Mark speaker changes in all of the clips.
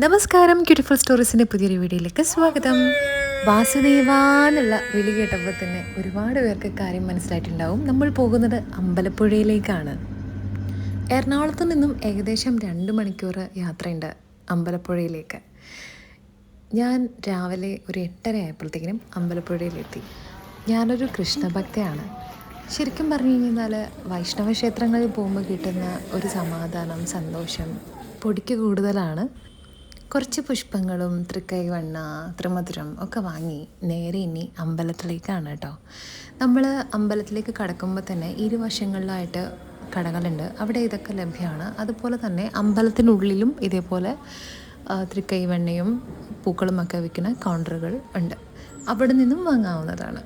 Speaker 1: നമസ്കാരം ക്യൂട്ടിഫുൾ സ്റ്റോറീസിന്റെ പുതിയൊരു വീഡിയോയിലേക്ക് സ്വാഗതം. വാസുദേവ എന്നുള്ള വിളി കേട്ടപ്പോൾ തന്നെ ഒരുപാട് പേർക്ക് കാര്യം മനസ്സിലായിട്ടുണ്ടാവും. നമ്മൾ പോകുന്നത് അമ്പലപ്പുഴയിലേക്കാണ്. എറണാകുളത്ത് നിന്നും ഏകദേശം രണ്ട് മണിക്കൂർ യാത്രയുണ്ട് അമ്പലപ്പുഴയിലേക്ക്. ഞാൻ രാവിലെ ഒരു എട്ടര ആയപ്പോഴത്തേക്കിനും അമ്പലപ്പുഴയിലെത്തി. ഞാനൊരു കൃഷ്ണഭക്തയാണ്. ശരിക്കും പറഞ്ഞു കഴിഞ്ഞാൽ വൈഷ്ണവ ക്ഷേത്രങ്ങളിൽ പോകുമ്പോൾ കിട്ടുന്ന ഒരു സമാധാനം സന്തോഷം പൊടിക്ക് കൂടുതലാണ്. കുറച്ച് പുഷ്പങ്ങളും തൃക്കൈവണ്ണ ത്രിമധുരം ഒക്കെ വാങ്ങി നേരെ ഇനി അമ്പലത്തിലേക്കാണ് കേട്ടോ. നമ്മൾ അമ്പലത്തിലേക്ക് കടക്കുമ്പോൾ തന്നെ ഇരുവശങ്ങളിലായിട്ട് കടകളുണ്ട്. അവിടെ ഇതൊക്കെ ലഭ്യമാണ്. അതുപോലെ തന്നെ അമ്പലത്തിനുള്ളിലും ഇതേപോലെ ആ, തൃക്കൈവെണ്ണയും പൂക്കളുമൊക്കെ വിൽക്കുന്ന കൗണ്ടറുകൾ ഉണ്ട്. അവിടെ നിന്നും വാങ്ങാവുന്നതാണ്.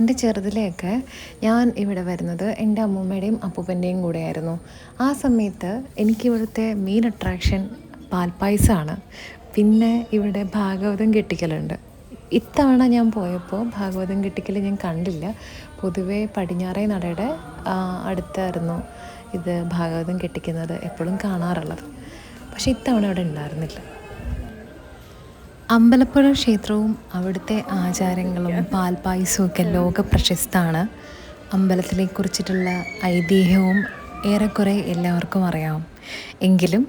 Speaker 1: എന്റെ ചെറുതിലെയൊക്കെ ഞാൻ ഇവിടെ വരുന്നത് എന്റെ അമ്മൂമ്മയുടെയും അപ്പൂപ്പന്റെയും കൂടെയായിരുന്നു. ആ സമയത്ത് എനിക്കിവിടുത്തെ മെയിൻ അട്രാക്ഷൻ പാൽപ്പായസമാണ് പിന്നെ ഇവിടെ ഭാഗവതം കെട്ടിക്കലുണ്ട്. ഇത്തവണ ഞാൻ പോയപ്പോൾ ഭാഗവതം കെട്ടിക്കൽ ഞാൻ കണ്ടില്ല. പൊതുവേ പടിഞ്ഞാറേ നടയുടെ അടുത്തായിരുന്നു ഇത് ഭാഗവതം കെട്ടിക്കുന്നത് എപ്പോഴും കാണാറുള്ളത്. പക്ഷേ ഇത്തവണ അവിടെ ഉണ്ടായിരുന്നില്ല. അമ്പലപ്പുഴ ക്ഷേത്രവും അവിടുത്തെ ആചാരങ്ങളും പാൽപ്പായസവും ഒക്കെ ലോക പ്രശസ്തമാണ് അമ്പലത്തിനെ കുറിച്ചിട്ടുള്ള ഐതിഹ്യവും ഏറെക്കുറെ എല്ലാവർക്കും അറിയാം. എങ്കിലും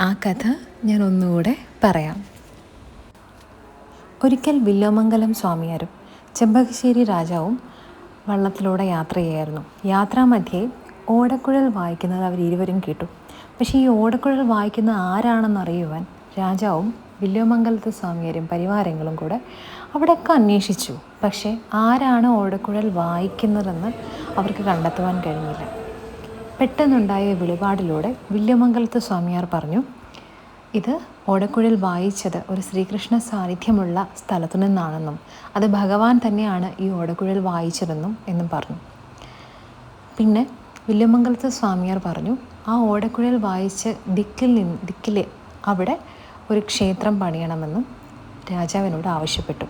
Speaker 1: ആ കഥ ഞാൻ ഒന്നുകൂടെ പറയാം. ഒരിക്കൽ വില്ലോമംഗലം സ്വാമിയാരും ചെമ്പകശ്ശേരി രാജാവും വള്ളത്തിലൂടെ യാത്ര ചെയ്യായിരുന്നു യാത്രാമധ്യേ ഓടക്കുഴൽ വായിക്കുന്നത് അവർ ഇരുവരും കേട്ടു. പക്ഷേ ഈ ഓടക്കുഴൽ വായിക്കുന്ന ആരാണെന്നറിയുവാൻ രാജാവും വില്ലോമംഗലത്തെ സ്വാമിയാരും പരിവാരങ്ങളും കൂടെ അവിടെയൊക്കെ അന്വേഷിച്ചു. പക്ഷേ ആരാണ് ഓടക്കുഴൽ വായിക്കുന്നതെന്ന് അവർക്ക് കണ്ടെത്തുവാൻ കഴിഞ്ഞില്ല. പെട്ടെന്നുണ്ടായ വെളിപാടിലൂടെ വില്യമംഗലത്ത് സ്വാമിയാർ പറഞ്ഞു ഇത് ഓടക്കുഴൽ വായിച്ചത് ഒരു ശ്രീകൃഷ്ണ സാന്നിധ്യമുള്ള സ്ഥലത്തു നിന്നാണെന്നും അത് ഭഗവാൻ തന്നെയാണ് ഈ ഓടക്കുഴൽ വായിച്ചതെന്നും എന്നും പറഞ്ഞു. പിന്നെ വില്യമംഗലത്ത് സ്വാമിയാർ പറഞ്ഞു ആ ഓടക്കുഴൽ വായിച്ച് ദിക്കിൽ നിന്ന് ദിക്കിൽ അവിടെ ഒരു ക്ഷേത്രം പണിയണമെന്നും രാജാവിനോട് ആവശ്യപ്പെട്ടു.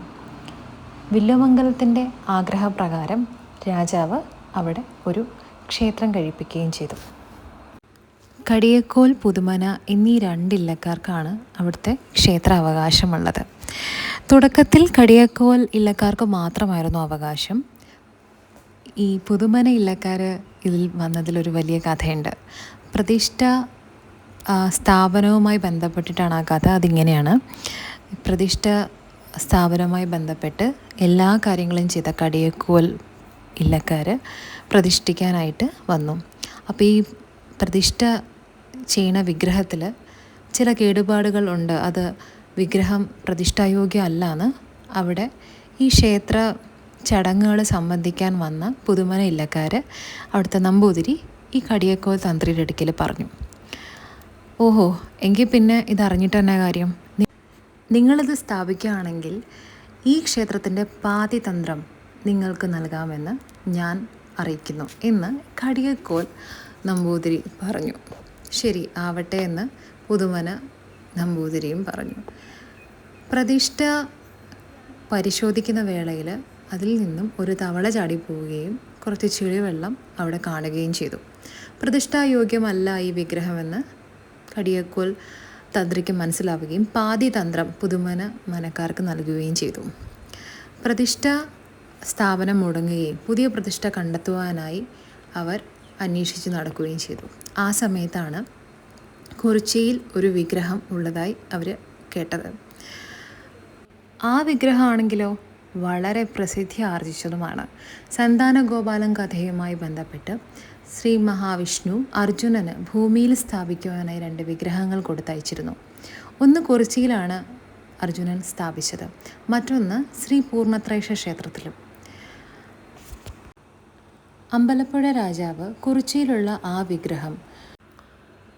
Speaker 1: വില്യമംഗലത്തിന്റെ ആഗ്രഹപ്രകാരം രാജാവ് അവിടെ ഒരു ക്ഷേത്രം കഴിപ്പിക്കുകയും ചെയ്തു. കടിയക്കോൽ പുതുമന എന്നീ രണ്ടില്ലക്കാർക്കാണ് അവിടുത്തെ ക്ഷേത്ര അവകാശമുള്ളത് തുടക്കത്തിൽ കടിയക്കോൽ ഇല്ലക്കാർക്ക് മാത്രമായിരുന്നു അവകാശം. ഈ പുതുമന ഇല്ലക്കാർ ഇതിൽ വന്നതിലൊരു വലിയ കഥയുണ്ട്. പ്രതിഷ്ഠ സ്ഥാപനവുമായി ബന്ധപ്പെട്ടിട്ടാണ് ആ കഥ അതിങ്ങനെയാണ്. പ്രതിഷ്ഠ സ്ഥാപനവുമായി ബന്ധപ്പെട്ട് എല്ലാ കാര്യങ്ങളും ചെയ്ത കടിയക്കോൽ ഇല്ലക്കാർ പ്രതിഷ്ഠിക്കാനായിട്ട് വന്നു. അപ്പോൾ ഈ പ്രതിഷ്ഠ ചെയ്യണ വിഗ്രഹത്തിൽ ചില കേടുപാടുകൾ ഉണ്ട്. അത് വിഗ്രഹം പ്രതിഷ്ഠായോഗ്യം അല്ലാന്ന് അവിടെ ഈ ക്ഷേത്ര ചടങ്ങുകൾ സംബന്ധിക്കാൻ വന്ന പുതുമന ഇല്ലക്കാർ അവിടുത്തെ നമ്പൂതിരി ഈ കടിയക്കോൽ തന്ത്രിയുടെ അടുക്കൽ പറഞ്ഞു. ഓഹോ എങ്കിൽ പിന്നെ ഇതറിഞ്ഞിട്ട് തന്നെ കാര്യം നിങ്ങളിത് സ്ഥാപിക്കുകയാണെങ്കിൽ ഈ ക്ഷേത്രത്തിന്റെ പാതിതന്ത്രം നിങ്ങൾക്ക് നൽകാമെന്ന് ഞാൻ അറിയിക്കുന്നു. എന്ന് കടിയക്കോൽ നമ്പൂതിരി പറഞ്ഞു. ശരി ആവട്ടെ എന്ന് പുതുമന നമ്പൂതിരിയും പറഞ്ഞു. പ്രതിഷ്ഠ പരിശോധിക്കുന്ന വേളയിൽ അതിൽ നിന്നും ഒരു തവള ചാടിപ്പോവുകയും കുറച്ച് ചെളിവെള്ളം അവിടെ കാണുകയും ചെയ്തു. പ്രതിഷ്ഠായോഗ്യമല്ല ഈ വിഗ്രഹമെന്ന് കടിയക്കോൽ തന്ത്രിക്ക് മനസ്സിലാവുകയും പാതി തന്ത്രം പുതുമന മനക്കാർക്ക് നൽകുകയും ചെയ്തു. പ്രതിഷ്ഠ സ്ഥാപനം മുടങ്ങുകയും പുതിയ പ്രതിഷ്ഠ കണ്ടെത്തുവാനായി അവർ അന്വേഷിച്ച് നടക്കുകയും ചെയ്തു. ആ സമയത്താണ് കുറിച്ചിയിൽ ഒരു വിഗ്രഹം ഉള്ളതായി അവർ കേട്ടത്. ആ വിഗ്രഹമാണെങ്കിലോ? വളരെ പ്രസിദ്ധി ആർജിച്ചതുമാണ്. സന്താന ഗോപാലൻ കഥയുമായി ബന്ധപ്പെട്ട് ശ്രീ മഹാവിഷ്ണു അർജുനന് ഭൂമിയിൽ സ്ഥാപിക്കുവാനായി രണ്ട് വിഗ്രഹങ്ങൾ കൊടുത്തയച്ചിരുന്നു. ഒന്ന് കുറിച്ചിയിലാണ് അർജുനൻ സ്ഥാപിച്ചത്. മറ്റൊന്ന് ശ്രീ പൂർണത്രേഷ ക്ഷേത്രത്തിലും. അമ്പലപ്പുഴ രാജാവ് കുറിച്ചിയിലുള്ള ആ വിഗ്രഹം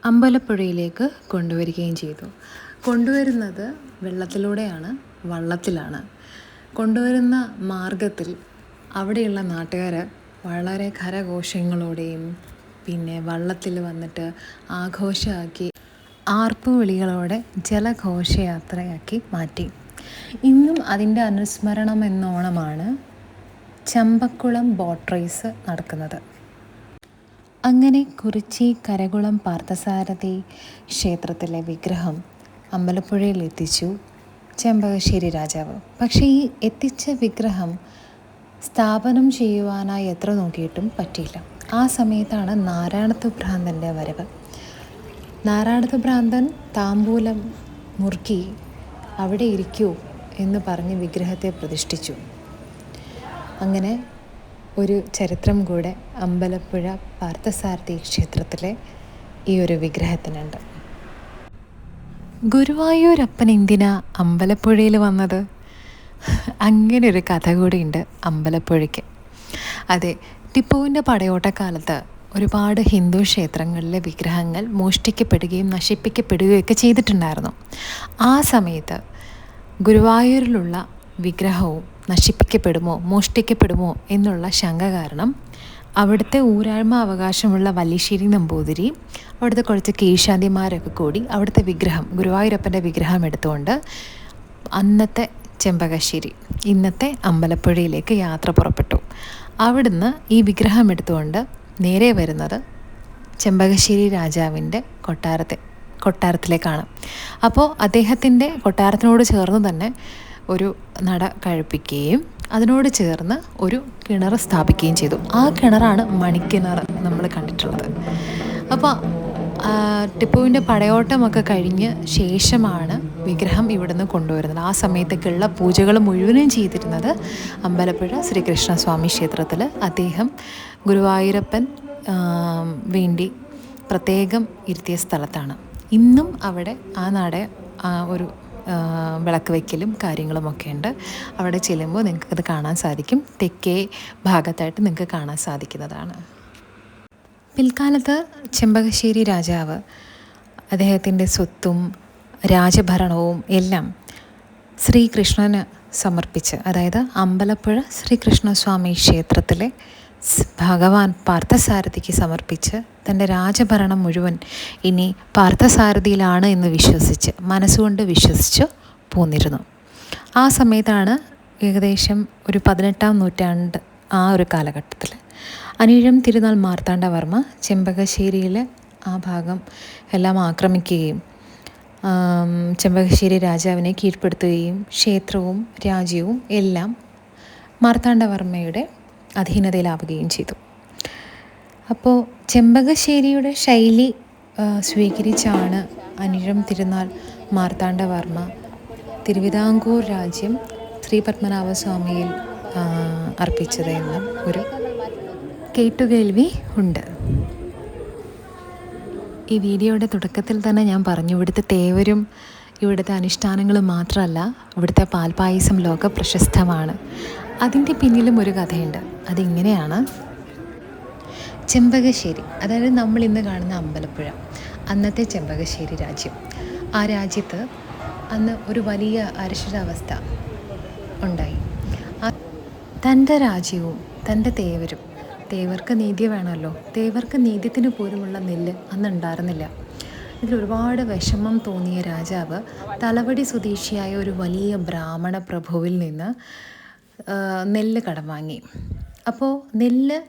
Speaker 1: അമ്പലപ്പുഴയിലേക്ക് കൊണ്ടുവരികയും ചെയ്തു. കൊണ്ടുവരുന്നത് വെള്ളത്തിലൂടെയാണ് വള്ളത്തിലാണ്. കൊണ്ടുവരുന്ന മാർഗത്തിൽ അവിടെയുള്ള നാട്ടുകാർ വളരെ കരഘോഷങ്ങളോടെയും പിന്നെ വള്ളത്തിൽ വന്നിട്ട് ആഘോഷമാക്കി ആർപ്പുവിളികളോടെ ജലഘോഷയാത്രയാക്കി മാറ്റി. ഇന്നും അതിന്റെ അനുസ്മരണം എന്നോണമാണ് ചമ്പക്കുളം ബോട്ട് റേസ് നടക്കുന്നത്. അങ്ങനെ കുറിച്ചി കരകുളം പാർത്ഥസാരഥി ക്ഷേത്രത്തിലെ വിഗ്രഹം അമ്പലപ്പുഴയിൽ എത്തിച്ചു ചെമ്പകശ്ശേരി രാജാവ്. പക്ഷേ ഈ എത്തിച്ച വിഗ്രഹം സ്ഥാപനം ചെയ്യുവാനായി എത്ര നോക്കിയിട്ടും പറ്റിയില്ല. ആ സമയത്താണ് നാരായണത്വ ഭ്രാന്തന്റെ വരവ്. നാരായണത്വ ഭ്രാന്തൻ താമ്പൂലം മുറുക്കി അവിടെ ഇരിക്കൂ എന്ന് പറഞ്ഞ് വിഗ്രഹത്തെ പ്രതിഷ്ഠിച്ചു. അങ്ങനെ ഒരു ചരിത്രം കൂടെ അമ്പലപ്പുഴ പാർത്ഥസാരഥി ക്ഷേത്രത്തിലെ ഈ ഒരു വിഗ്രഹത്തിനുണ്ട്. ഗുരുവായൂരപ്പൻ എന്തിനാ അമ്പലപ്പുഴയിൽ വന്നത്? അങ്ങനെ ഒരു കഥ കൂടിയുണ്ട് അമ്പലപ്പുഴയ്ക്ക്. അതെ ടിപ്പുവിന്റെ പടയോട്ടക്കാലത്ത് ഒരുപാട് ഹിന്ദു ക്ഷേത്രങ്ങളിലെ വിഗ്രഹങ്ങൾ മോഷ്ടിക്കപ്പെടുകയും നശിപ്പിക്കപ്പെടുകയൊക്കെ ചെയ്തിട്ടുണ്ടായിരുന്നു. ആ സമയത്ത് ഗുരുവായൂരിലുള്ള വിഗ്രഹവും നശിപ്പിക്കപ്പെടുമോ മോഷ്ടിക്കപ്പെടുമോ എന്നുള്ള ശങ്ക കാരണം അവിടുത്തെ ഊരാഴ്മ അവകാശമുള്ള വല്ലിശ്ശേരി നമ്പൂതിരി അവിടുത്തെ കുറച്ച് കീഴ്ശാന്തിമാരൊക്കെ കൂടി അവിടുത്തെ വിഗ്രഹം ഗുരുവായൂരപ്പന്റെ വിഗ്രഹം എടുത്തുകൊണ്ട് അന്നത്തെ ചെമ്പകശ്ശേരി ഇന്നത്തെ അമ്പലപ്പുഴയിലേക്ക് യാത്ര പുറപ്പെട്ടു. അവിടുന്ന് ഈ വിഗ്രഹം എടുത്തുകൊണ്ട് നേരെ വരുന്നത് ചെമ്പകശ്ശേരി രാജാവിന്റെ കൊട്ടാരത്തെ കൊട്ടാരത്തിലേക്കാണ്. അപ്പോൾ അദ്ദേഹത്തിന്റെ കൊട്ടാരത്തിനോട് ചേർന്ന് തന്നെ ഒരു നട കഴിപ്പിക്കുകയും അതിനോട് ചേർന്ന് ഒരു കിണർ സ്ഥാപിക്കുകയും ചെയ്തു. ആ കിണറാണ് മണിക്കിണർ നമ്മൾ കണ്ടിട്ടുള്ളത്. അപ്പോൾ ടിപ്പുവിന്റെ പടയോട്ടമൊക്കെ കഴിഞ്ഞ് ശേഷമാണ് വിഗ്രഹം ഇവിടുന്ന് കൊണ്ടുവരുന്നത്. ആ സമയത്തേക്കുള്ള പൂജകൾ മുഴുവനും ചെയ്തിരുന്നത് അമ്പലപ്പുഴ ശ്രീകൃഷ്ണസ്വാമി ക്ഷേത്രത്തിൽ. അദ്ദേഹം ഗുരുവായൂരപ്പൻ വേണ്ടി പ്രത്യേകം ഇരുത്തിയ സ്ഥലത്താണ്. ഇന്നും അവിടെ ആ നട ഒരു വിളക്ക് വയ്ക്കലും കാര്യങ്ങളുമൊക്കെ ഉണ്ട്. അവിടെ ചെല്ലുമ്പോൾ നിങ്ങൾക്കത് കാണാൻ സാധിക്കും. തെക്കേ ഭാഗത്തായിട്ട് നിങ്ങൾക്ക് കാണാൻ സാധിക്കുന്നതാണ്. പിൽക്കാലത്ത് ചെമ്പകശ്ശേരി രാജാവ് അദ്ദേഹത്തിന്റെ സ്വത്തും രാജഭരണവും എല്ലാം ശ്രീകൃഷ്ണന് സമർപ്പിച്ച് അതായത് അമ്പലപ്പുഴ ശ്രീകൃഷ്ണസ്വാമി ക്ഷേത്രത്തിലെ ഭഗവാൻ പാർത്ഥസാരഥിക്ക് സമർപ്പിച്ച് തന്റെ രാജഭരണം മുഴുവൻ ഇനി പാർത്ഥസാരഥിയിലാണ് എന്ന് വിശ്വസിച്ച് മനസ്സുകൊണ്ട് വിശ്വസിച്ച് പോന്നിരുന്നു. ആ സമയത്താണ് ഏകദേശം ഒരു പതിനെട്ടാം നൂറ്റാണ്ട് ആ ഒരു കാലഘട്ടത്തിൽ. അനീഴം തിരുനാൾ മാർത്താണ്ഡവർമ്മ ചെമ്പകശ്ശേരിയിലെ ആ ഭാഗം എല്ലാം ആക്രമിക്കുകയും ചെമ്പകശ്ശേരി രാജാവിനെ കീഴ്പ്പെടുത്തുകയും ക്ഷേത്രവും രാജ്യവും എല്ലാം മാർത്താണ്ഡവർമ്മയുടെ അധീനതയിലാവുകയും ചെയ്തു. അപ്പോൾ ചെമ്പകശ്ശേരിയുടെ ശൈലി സ്വീകരിച്ചാണ് അനിഴം തിരുനാൾ മാർത്താണ്ഡവർമ്മ. തിരുവിതാംകൂർ രാജ്യം ശ്രീ പത്മനാഭസ്വാമിയിൽ അർപ്പിച്ചത് എന്ന ഒരു കേട്ടുകേൾവി ഉണ്ട്. ഈ വീഡിയോയുടെ തുടക്കത്തിൽ തന്നെ ഞാൻ പറഞ്ഞു ഇവിടുത്തെ തേവരും ഇവിടുത്തെ അനുഷ്ഠാനങ്ങളും മാത്രമല്ല ഇവിടുത്തെ പാൽപായസം ലോക പ്രശസ്തമാണ് അതിന്റെ പിന്നിലും ഒരു കഥയുണ്ട്. അതിങ്ങനെയാണ് ചെമ്പകശ്ശേരി അതായത് നമ്മൾ ഇന്ന് കാണുന്ന അമ്പലപ്പുഴ അന്നത്തെ ചെമ്പകശ്ശേരി രാജ്യം. ആ രാജ്യത്ത് അന്ന് ഒരു വലിയ അരക്ഷിതാവസ്ഥ ഉണ്ടായി. തന്റെ രാജ്യവും തന്റെ തേവരും തേവർക്ക് നീതി വേണമല്ലോ. തേവർക്ക് നീതിത്തിന് പോലുമുള്ള നെല്ല് അന്ന് ഉണ്ടായിരുന്നില്ല. ഇതിൽ ഒരുപാട് വിഷമം തോന്നിയ രാജാവ് തലവടി സ്വദേശിയായ ഒരു വലിയ ബ്രാഹ്മണ പ്രഭുവിൽ നിന്ന് നെല്ല് കടം വാങ്ങി. അപ്പോൾ നെല്ല്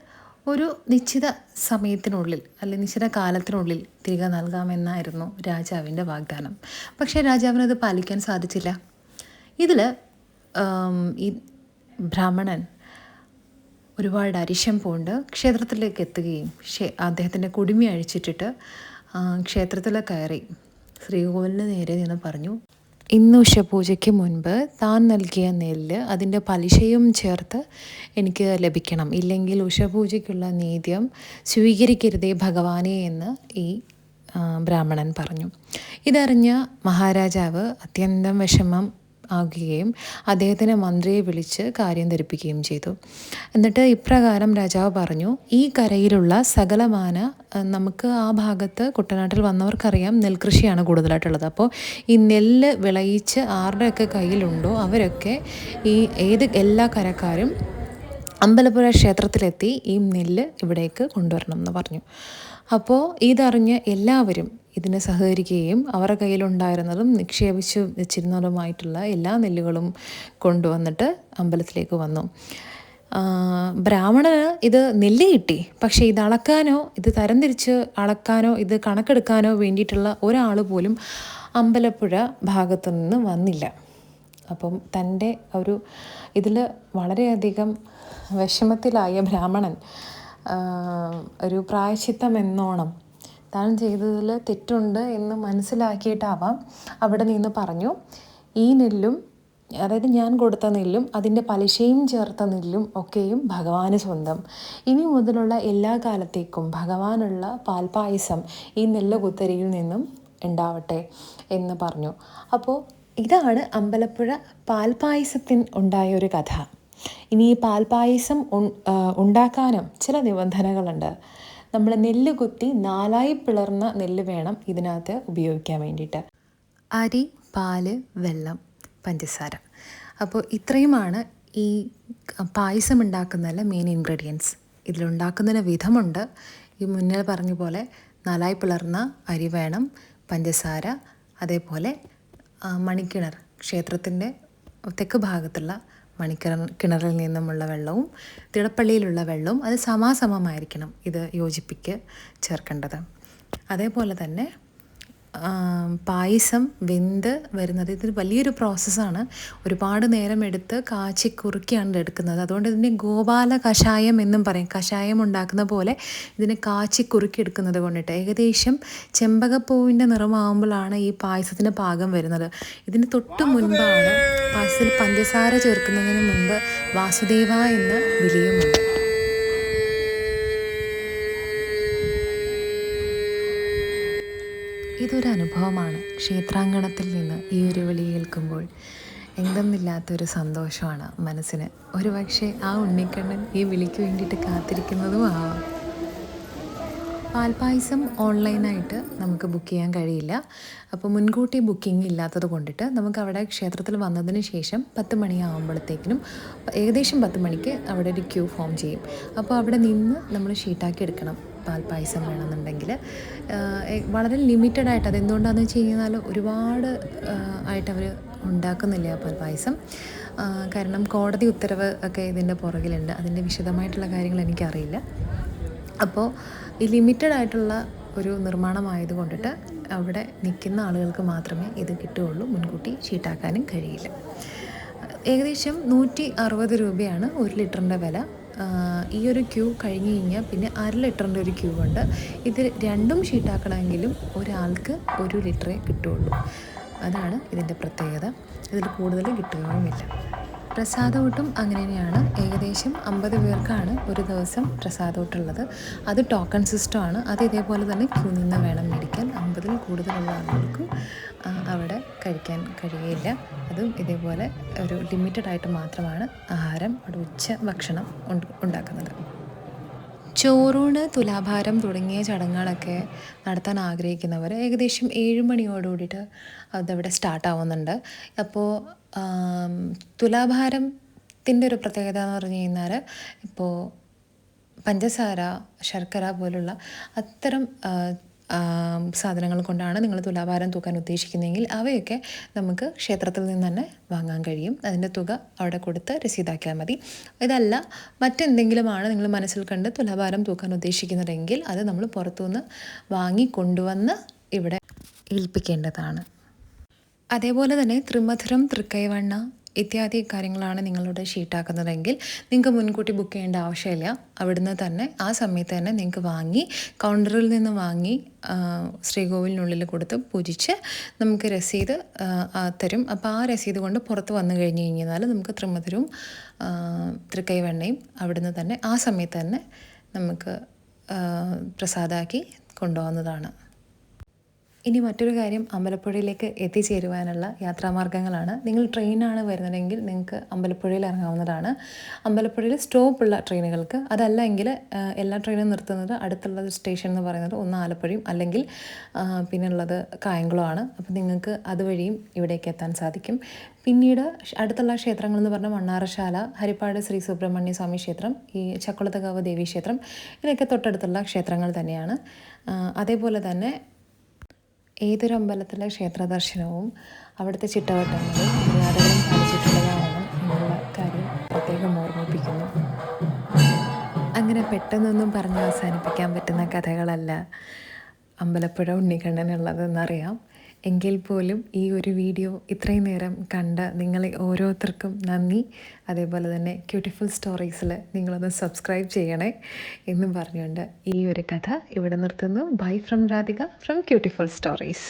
Speaker 1: ഒരു നിശ്ചിത സമയത്തിനുള്ളിൽ അല്ലെങ്കിൽ നിശ്ചിത കാലത്തിനുള്ളിൽ തിരികെ നൽകാമെന്നായിരുന്നു രാജാവിന്റെ വാഗ്ദാനം. പക്ഷേ രാജാവിനത് പാലിക്കാൻ സാധിച്ചില്ല. ഇതിൽ ഈ ബ്രാഹ്മണൻ ഒരുപാട് അരിശം പോണ്ട് ക്ഷേത്രത്തിലേക്ക് എത്തുകയും അദ്ദേഹത്തിന്റെ കുടുമി അഴിച്ചിട്ടിട്ട് ക്ഷേത്രത്തിൽ കയറി ശ്രീകോവിലിന് നേരെ നിന്ന് പറഞ്ഞു ഇന്ന് ഉഷപൂജയ്ക്ക് മുൻപ് താൻ നൽകിയ നെല്ല് അതിന്റെ പലിശയും ചേർത്ത് എനിക്ക് ലഭിക്കണം. ഇല്ലെങ്കിൽ ഉഷപൂജയ്ക്കുള്ള നീദ്യം സ്വീകരിക്കരുതേ ഭഗവാനെ എന്ന് ഈ ബ്രാഹ്മണൻ പറഞ്ഞു. ഇതറിഞ്ഞ മഹാരാജാവ് അത്യന്തം വിഷമം ആകുകയും അദ്ദേഹത്തിനെ മന്ത്രിയെ വിളിച്ച് കാര്യം ധരിപ്പിക്കുകയും ചെയ്തു. എന്നിട്ട് ഇപ്രകാരം രാജാവ് പറഞ്ഞു ഈ കരയിലുള്ള സകലമാന നമുക്ക് ആ ഭാഗത്ത് കുട്ടനാട്ടിൽ വന്നവർക്കറിയാം നെൽകൃഷിയാണ് കൂടുതലായിട്ടുള്ളത്. അപ്പോൾ ഈ നെല്ല് വിളയിച്ച് ആരുടെയൊക്കെ കയ്യിലുണ്ടോ അവരൊക്കെ ഈ ഏത് എല്ലാ കരക്കാരും അമ്പലപ്പുഴ ക്ഷേത്രത്തിലെത്തി ഈ നെല്ല് ഇവിടേക്ക് കൊണ്ടുവരണം എന്ന് പറഞ്ഞു. അപ്പോൾ ഇതറിഞ്ഞ് എല്ലാവരും ഇതിനെ സഹകരിക്കുകയും അവരുടെ കയ്യിലുണ്ടായിരുന്നതും നിക്ഷേപിച്ചു വെച്ചിരുന്നതുമായിട്ടുള്ള എല്ലാ നെല്ലുകളും കൊണ്ടുവന്നിട്ട് അമ്പലത്തിലേക്ക് വന്നു. ബ്രാഹ്മണന് ഇത് നെല്ല് കിട്ടി. പക്ഷേ ഇത് അളക്കാനോ ഇത് തരംതിരിച്ച് അളക്കാനോ ഇത് കണക്കെടുക്കാനോ വേണ്ടിയിട്ടുള്ള ഒരാൾ പോലും അമ്പലപ്പുഴ ഭാഗത്തു നിന്ന് വന്നില്ല. അപ്പം തന്റെ ഒരു ഇതിൽ വളരെയധികം വിഷമത്തിലായ ബ്രാഹ്മണൻ ഒരു പ്രായശിത്തം എന്നോണം താൻ ചെയ്തതിൽ തെറ്റുണ്ട് എന്ന് മനസ്സിലാക്കിയിട്ടാവാം അവിടെ നിന്ന് പറഞ്ഞു. ഈ നെല്ലും അതായത് ഞാൻ കൊടുത്ത നെല്ലും അതിന്റെ പലിശയും ചേർത്ത നെല്ലും ഒക്കെയും ഭഗവാന് സ്വന്തം. ഇനി മുതലുള്ള എല്ലാ കാലത്തേക്കും ഭഗവാനുള്ള പാൽപ്പായസം ഈ നെല്ല് കുത്തരിയിൽ നിന്നും ഉണ്ടാവട്ടെ എന്ന് പറഞ്ഞു. അപ്പോൾ ഇതാണ് അമ്പലപ്പുഴ പാൽപ്പായസത്തിന് ഉണ്ടായ ഒരു കഥ. ഇനി ഈ ആ, ഉണ്ടാക്കാനും ചില നിബന്ധനകളുണ്ട്. നമ്മൾ നെല്ല് കുത്തി നാലായി പിളർന്ന നെല്ല് വേണം ഇതിനകത്ത് ഉപയോഗിക്കാൻ വേണ്ടിയിട്ട്. അരി പാൽ വെള്ളം പഞ്ചസാര. അപ്പോൾ ഇത്രയുമാണ് ഈ പായസം ഉണ്ടാക്കുന്നതിലെ മെയിൻ ഇൻഗ്രീഡിയൻസ് ഇതിലുണ്ടാക്കുന്നതിന് വിധമുണ്ട്. ഈ മുന്നേ പറഞ്ഞ പോലെ നാലായി പിളർന്ന അരി വേണം പഞ്ചസാര അതേപോലെ മണിക്കിണർ ക്ഷേത്രത്തിന്റെ തെക്ക് ഭാഗത്തുള്ള മണിക്കിണർ കിണറിൽ നിന്നുമുള്ള വെള്ളവും തിടപ്പള്ളിയിലുള്ള വെള്ളവും അത് സമാസമമായിരിക്കണം ഇത് യോജിപ്പിക്ക് ചേർക്കേണ്ടത്. അതേപോലെ തന്നെ പായസം വെന്ത് വരുന്നത് ഇത് വലിയൊരു പ്രോസസ്സാണ്. ഒരുപാട് നേരം എടുത്ത് കാച്ചി കുറുക്കിയാണ് എടുക്കുന്നത്. അതുകൊണ്ട് ഇതിനെ ഗോപാല കഷായം എന്നും പറയും. കഷായം ഉണ്ടാക്കുന്ന പോലെ ഇതിനെ കാച്ചി കുറുക്കി എടുക്കുന്നത് കൊണ്ടിട്ട് ഏകദേശം ചെമ്പകപ്പൂവിന്റെ നിറമാകുമ്പോഴാണ് ഈ പായസത്തിന് പാകം വരുന്നത്. ഇതിന് തൊട്ട് മുൻപാണ് പായസത്തിൽ പഞ്ചസാര ചേർക്കുന്നതിന് മുൻപ് വാസുദേവ എന്ന വിളിയുമുണ്ട് ഇതൊരു അനുഭവമാണ് ക്ഷേത്രാങ്കണത്തിൽ നിന്ന് ഈ ഒരു വിളി കേൾക്കുമ്പോൾ എന്തെന്നില്ലാത്തൊരു സന്തോഷമാണ് മനസ്സിന്. ഒരു പക്ഷേ ആ ഉണ്ണിക്കണ്ണൻ ഈ വിളിക്ക് വേണ്ടിയിട്ട് കാത്തിരിക്കുന്നതും ആവാം. പാൽപ്പായസം ഓൺലൈനായിട്ട് നമുക്ക് ബുക്ക് ചെയ്യാൻ കഴിയില്ല. അപ്പോൾ മുൻകൂട്ടി ബുക്കിംഗ് ഇല്ലാത്തത് കൊണ്ടിട്ട് നമുക്ക് അവിടെ ക്ഷേത്രത്തിൽ വന്നതിന് ശേഷം പത്ത് മണിയാകുമ്പോഴത്തേക്കിനും ഏകദേശം പത്ത് മണിക്ക് അവിടെ ഒരു ക്യൂ ഫോം ചെയ്യും. അപ്പോൾ അവിടെ നിന്ന് നമ്മൾ ഷീട്ടാക്കി എടുക്കണം. പാൽപ്പായസം വേണമെന്നുണ്ടെങ്കിൽ വളരെ ലിമിറ്റഡ് ആയിട്ട് അതെന്തുകൊണ്ടാണെന്ന് വെച്ച് കഴിഞ്ഞാൽ ഒരുപാട് ആയിട്ട് അവർ ഉണ്ടാക്കുന്നില്ല ആ പാൽപ്പായസം. കാരണം കോടതി ഉത്തരവ് ഒക്കെ ഇതിന്റെ പുറകിലുണ്ട്. അതിന്റെ വിശദമായിട്ടുള്ള കാര്യങ്ങൾ എനിക്കറിയില്ല. അപ്പോൾ ഈ ലിമിറ്റഡ് ആയിട്ടുള്ള ഒരു നിർമ്മാണമായത് കൊണ്ടിട്ട് അവിടെ നിൽക്കുന്ന ആളുകൾക്ക് മാത്രമേ ഇത് കിട്ടുകയുള്ളൂ. മുൻകൂട്ടി ചീട്ടാക്കാനും കഴിയില്ല. ഏകദേശം നൂറ്റി അറുപത് രൂപയാണ് ഒരു ലിറ്ററിന്റെ വില. ഈ ഒരു ക്യൂ കഴിഞ്ഞ് കഴിഞ്ഞാൽ പിന്നെ അര ലിറ്ററിന്റെ ഒരു ക്യൂ ഉണ്ട്. ഇത് രണ്ടും ഷീട്ടാക്കണമെങ്കിലും ഒരാൾക്ക് ഒരു ലിറ്ററേ കിട്ടുകയുള്ളൂ അതാണ് ഇതിന്റെ പ്രത്യേകത. ഇതിൽ കൂടുതൽ കിട്ടുകയുമില്ല. പ്രസാദോട്ടും അങ്ങനെ തന്നെയാണ് ഏകദേശം അമ്പത് പേർക്കാണ് ഒരു ദിവസം പ്രസാദോട്ടുള്ളത് അത് ടോക്കൺ സിസ്റ്റമാണ് അത് ഇതേപോലെ തന്നെ ക്യൂ നിന്ന് വേണം മേടിക്കാൻ. അമ്പതിൽ കൂടുതലുള്ള ആളുകൾക്കും അവിടെ കഴിക്കാൻ കഴിയില്ല അതും ഇതേപോലെ ഒരു ലിമിറ്റഡ് ആയിട്ട് മാത്രമാണ് ആഹാരം അവിടെ ഉച്ച ഭക്ഷണം ഉണ്ട് ഉണ്ടാക്കുന്നത്. ചോറൂണ് തുലാഭാരം തുടങ്ങിയ ചടങ്ങുകളൊക്കെ നടത്താൻ ആഗ്രഹിക്കുന്നവർ ഏകദേശം ഏഴ് മണിയോടുകൂടിയിട്ട് അതവിടെ സ്റ്റാർട്ടാവുന്നുണ്ട്. അപ്പോൾ തുലാഭാരത്തിന്റെ ഒരു പ്രത്യേകത എന്ന് പറഞ്ഞു കഴിഞ്ഞാൽ ഇപ്പോൾ പഞ്ചസാര ശർക്കര പോലുള്ള അത്തരം സാധനങ്ങൾ കൊണ്ടാണ് നിങ്ങൾ തുലാഭാരം തൂക്കാൻ ഉദ്ദേശിക്കുന്നതെങ്കിൽ അവയൊക്കെ നമുക്ക് ക്ഷേത്രത്തിൽ നിന്ന് തന്നെ വാങ്ങാൻ കഴിയും. അതിന്റെ തുക അവിടെ കൊടുത്ത് രസീതാക്കിയാൽ മതി. ഇതല്ല മറ്റെന്തെങ്കിലുമാണ് നിങ്ങൾ മനസ്സിൽ കണ്ട് തുലാഭാരം തൂക്കാൻ ഉദ്ദേശിക്കുന്നതെങ്കിൽ അത് നമ്മൾ പുറത്തുനിന്ന് വാങ്ങി കൊണ്ടുവന്ന് ഇവിടെ ഏൽപ്പിക്കേണ്ടതാണ്. അതേപോലെ തന്നെ ത്രിമധുരം തൃക്കൈവണ്ണ ഇത്യാദി കാര്യങ്ങളാണ് നിങ്ങളുടെ ഷീട്ടാക്കുന്നതെങ്കിൽ നിങ്ങൾക്ക് മുൻകൂട്ടി ബുക്ക് ചെയ്യേണ്ട ആവശ്യമില്ല. അവിടുന്ന് തന്നെ ആ സമയത്ത് തന്നെ നിങ്ങൾക്ക് വാങ്ങി കൗണ്ടറിൽ നിന്ന് വാങ്ങി ശ്രീകോവിലിനുള്ളിൽ കൊടുത്ത് പൂജിച്ച് നമുക്ക് രസീത് തരും. അപ്പോൾ ആ രസീത് കൊണ്ട് പുറത്ത് വന്നു കഴിഞ്ഞ് കഴിഞ്ഞാൽ നമുക്ക് ത്രിമധുരവും തൃക്കൈവെണ്ണയും അവിടുന്ന് തന്നെ ആ സമയത്ത് തന്നെ നമുക്ക് പ്രസാദാക്കി കൊണ്ടുപോകുന്നതാണ്. ഇനി മറ്റൊരു കാര്യം അമ്പലപ്പുഴയിലേക്ക് എത്തിച്ചേരുവാനുള്ള യാത്രാമാർഗങ്ങളാണ് നിങ്ങൾ ട്രെയിനാണ് വരുന്നതെങ്കിൽ നിങ്ങൾക്ക് അമ്പലപ്പുഴയിൽ ഇറങ്ങാവുന്നതാണ്. അമ്പലപ്പുഴയിൽ സ്റ്റോപ്പുള്ള ട്രെയിനുകൾക്ക് അതല്ല എങ്കിൽ എല്ലാ ട്രെയിനും നിർത്തുന്നത് അടുത്തുള്ള സ്റ്റേഷൻ എന്ന് പറയുന്നത് ഒന്ന് ആലപ്പുഴയും അല്ലെങ്കിൽ ആ, പിന്നെ ഉള്ളത് കായംകുളമാണ് അപ്പോൾ നിങ്ങൾക്ക് അതുവഴിയും ഇവിടേക്ക് എത്താൻ സാധിക്കും. പിന്നീട് അടുത്തുള്ള ക്ഷേത്രങ്ങൾ എന്ന് പറഞ്ഞാൽ മണ്ണാറശാല ഹരിപ്പാട് ശ്രീ സുബ്രഹ്മണ്യ സ്വാമി ക്ഷേത്രം ഈ ചക്കുളത്തകാവ് ദേവി ക്ഷേത്രം ഇതൊക്കെ തൊട്ടടുത്തുള്ള ക്ഷേത്രങ്ങൾ തന്നെയാണ്. അതേപോലെ തന്നെ ഏതൊരു അമ്പലത്തിലെ ക്ഷേത്ര ദർശനവും അവിടുത്തെ ചിട്ടവട്ടങ്ങളും മര്യാദകളും പാലിച്ചിട്ടുള്ളതാവണം എന്നുള്ള കാര്യം പ്രത്യേകം ഓർമ്മിപ്പിക്കുന്നു. അങ്ങനെ പെട്ടെന്നൊന്നും പറഞ്ഞ് അവസാനിപ്പിക്കാൻ പറ്റുന്ന കഥകളല്ല അമ്പലപ്പുഴ ഉണ്ണിക്കണ്ണനുള്ളതെന്നറിയാം എങ്കിൽ പോലും ഈ ഒരു വീഡിയോ ഇത്രയും നേരം കണ്ട നിങ്ങളെ ഓരോരുത്തർക്കും നന്ദി. അതേപോലെ തന്നെ ക്യൂട്ടിഫുൾ സ്റ്റോറീസിൽ നിങ്ങളൊന്ന് സബ്സ്ക്രൈബ് ചെയ്യണേ എന്നും പറഞ്ഞുകൊണ്ട് ഈ ഒരു കഥ ഇവിടെ നിർത്തുന്നു. Bye from Radhika from cutiful stories